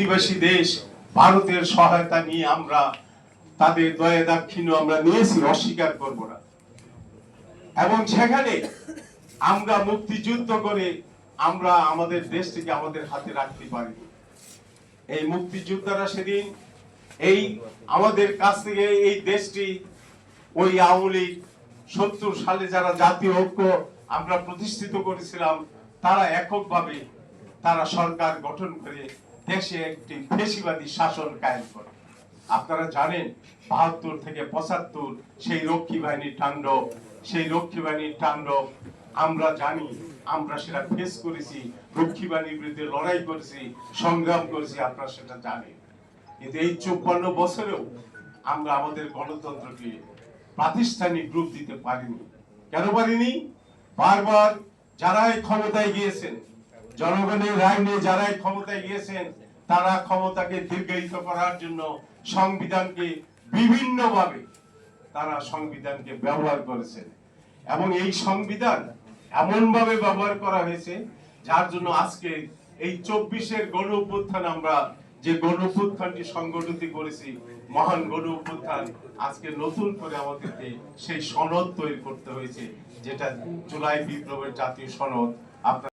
আদিবাসী দেশ, ভারতের সহায়তা নিয়ে আমরা তাদের দয়া দাক্ষিণ্য আমরা নিয়েছি, অস্বীকার করব না। এবং সেখানে আমরা মুক্তিযুদ্ধ করে আমরা আমাদের দেশটিকে আমাদের হাতে রাখতে পারি এই মুক্তিযোদ্ধারা সেদিন এই আমাদের কাছ থেকে এই দেশটি ওই আওয়ামী সত্তর সালে যারা জাতীয় ঐক্য আমরা প্রতিষ্ঠিত করেছিলাম, তারা এককভাবে তারা সরকার গঠন করে দেশে একটি ফেসিবাদী শাসন কায়েম করে। আপনারা জানেন, বাহাত্তর থেকে পঁচাত্তর সেই রক্ষী বাহিনীর তাণ্ডব, সেই রক্ষী বাহিনীর তাণ্ডব। আমরা জানি, আমরা সেটা ফেস করেছি, রক্ষী বাহিনীর বিরুদ্ধে লড়াই করেছি, সংগ্রাম করেছি, আপনারা সেটা জানেন। কিন্তু এই চৌপান্ন বছরেও আমরা আমাদের গণতন্ত্রকে প্রাতিষ্ঠানিক রূপ দিতে পারিনি। কেন পারিনি? বারবার যারাই ক্ষমতায় গিয়েছেন জনগণের রায় নিয়ে যারাই ক্ষমতায় গিয়েছেন, তারা ক্ষমতাকে দীর্ঘায়িত করার জন্য সংবিধানকে বিভিন্নভাবে তারা সংবিধানকে ব্যবহার করেছেন। এবং এই সংবিধান এমন ভাবে ব্যবহার করা হয়েছে, যার জন্য আজকে এই চব্বিশের গণ অভ্যুত্থান আমরা যে গণ অভ্যুত্থানটি সংগঠিত করেছি, মহান গণ অভ্যুত্থান, আজকে নতুন করে আমাদেরকে সেই সনদ তৈরি করতে হয়েছে, যেটা জুলাই বিপ্লবের জাতীয় সনদ। আপনার